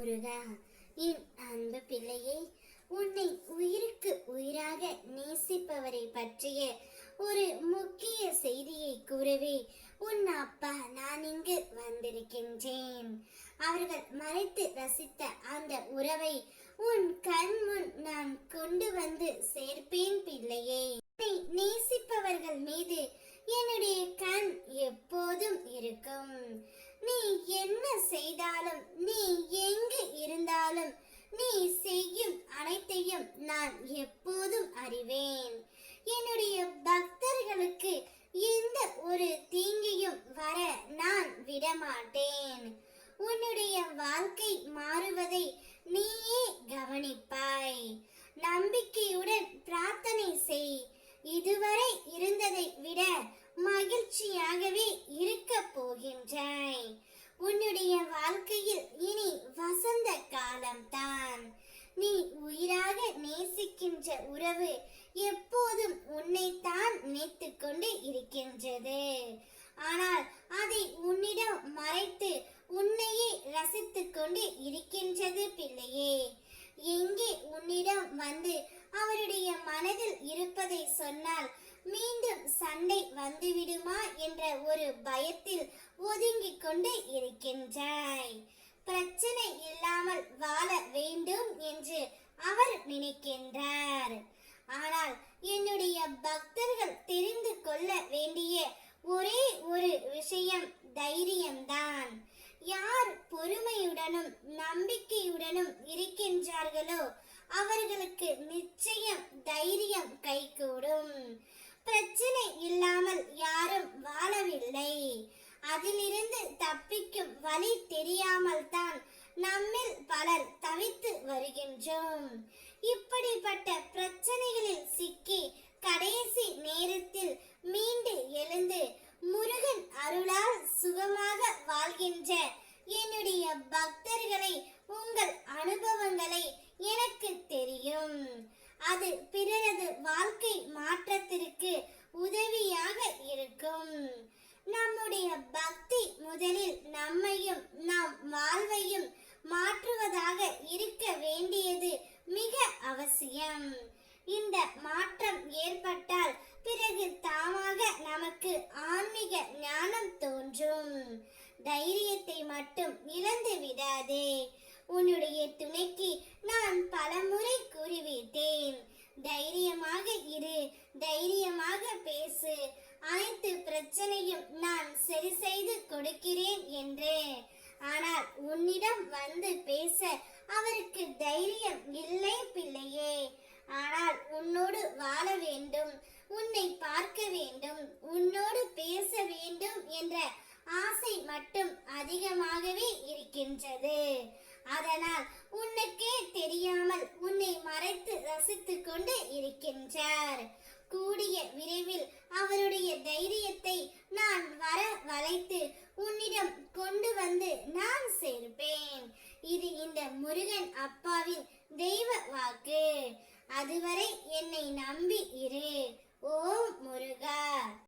முருகா என் அன்பு பிள்ளையே உன்னை உயிருக்கு உயிராக நேசிப்பவரை பற்றிய ஒரு முக்கிய செய்தியை கூறவே உன் அப்பா நான் இங்கு வந்திருக்கின்றேன். அவர்கள் மறைத்து ரசித்த அந்த உறவை உன் கண் முன் நான் கொண்டு வந்து சேர்ப்பேன் பிள்ளையே. உன்னை நேசிப்பவர்கள் மீது என்னுடைய கண் எப்போதும் இருக்கும். செய்தாலும் நீ எங்கு இருந்தாலும் நீ செய்யும் அனைத்தையும் நான் எப்போதும் அறிவேன். என்னுடைய பக்தர்களுக்கு எந்த ஒரு தீங்கையும் வர நான் விடமாட்டேன். உன்னுடைய வாழ்க்கை மாறுவதை நீயே கவனிப்பாய். நம்பிக்கையுடன் பிரார்த்தனை செய். இதுவரை இருந்ததை விட மகிழ்ச்சியாகவே இருக்க போகின்றாய். உன்னுடைய வாழ்க்கையில் இனி வசந்த காலம்தான். நீ உயிராக நேசிக்கின்ற உறவு எப்போதும் உன்னைத்தான் நினைத்து கொண்டு இருக்கின்றது. ஆனால் அதை உன்னிடம் மறைத்து உன்னையே ரசித்து கொண்டு இருக்கின்றது பிள்ளையே. எங்கே உன்னிடம் வந்து அவருடைய மனதில் இருப்பதை சொன்னால் சண்டை வந்துவிடுமா என்ற ஒரு பயத்தில் ஒதுங்கிக் கொண்டு இருக்கின்றாய். பிரச்சனை இல்லாமல் வாழ வேண்டும் என்று அவர் நினைக்கின்றார். ஆனால் என்னுடைய பக்தர்கள் தெரிந்து கொள்ள வேண்டிய ஒரே ஒரு விஷயம் தைரியம்தான். யார் பொறுமையுடனும் நம்பிக்கையுடனும் இருக்கின்றார்களோ அவர்களுக்கு நிச்சயம் தைரியம் கைகூடும். பிரச்சனை இல்லாமல் யாரும் வாழவில்லை. அதிலிருந்து தப்பிக்கும் வழி தெரியாமல் தான் நம்மில் பலர் தவித்து வருகின்றோம். இப்படிப்பட்ட பிரச்சனைகளில் சிக்கி கடைசி நேரத்தில் மீண்டு எழுந்து முருகன் அருளால் சுகமாக வாழ்கின்ற என்னுடைய பக்தர்களை உங்கள் அனுபவங்களை எனக்கு தெரியும். அது பக்தி முதலில் நம்மையும் நம் வாழ்வையும் மாற்றுவதாக இருக்க வேண்டியது மிக அவசியம். இந்த மாற்றம் ஏற்பட்டால் பிறகு தாமாக நமக்கு ஆன்மீக ஞானம் தோன்றும். தைரியத்தை மட்டும் இழந்து விடாதே. உன்னுடைய துணைக்கு நான் பலமுறை கூறிவிட்டேன். தைரியமாக இரு தைரியமாக பேசு. அனைத்து பிரச்சனையும் நான் சரி செய்து கொடுக்கிறேன் என்று. ஆனால் உன்னிடம் வந்து பேச அவருக்கு தைரியம் இல்லை பிள்ளையே. ஆனால் உன்னோடு வாழ வேண்டும் உன்னை பார்க்க வேண்டும் உன்னோடு பேச வேண்டும் என்ற ஆசை மட்டும் அதிகமாகவே இருக்கின்றது. அதனால் உனக்கே தெரியாமல் உன்னை மறைத்து ரசித்து கொண்டு இருக்கின்றார். கூடிய விரைவில் அவருடைய தைரியத்தை நான் வர வளைத்து உன்னிடம் கொண்டு வந்து நான் சேர்ப்பேன். இது இந்த முருகன் அப்பாவின் தெய்வ வாக்கு. அதுவரை என்னை நம்பி இரு. ஓம் முருகா.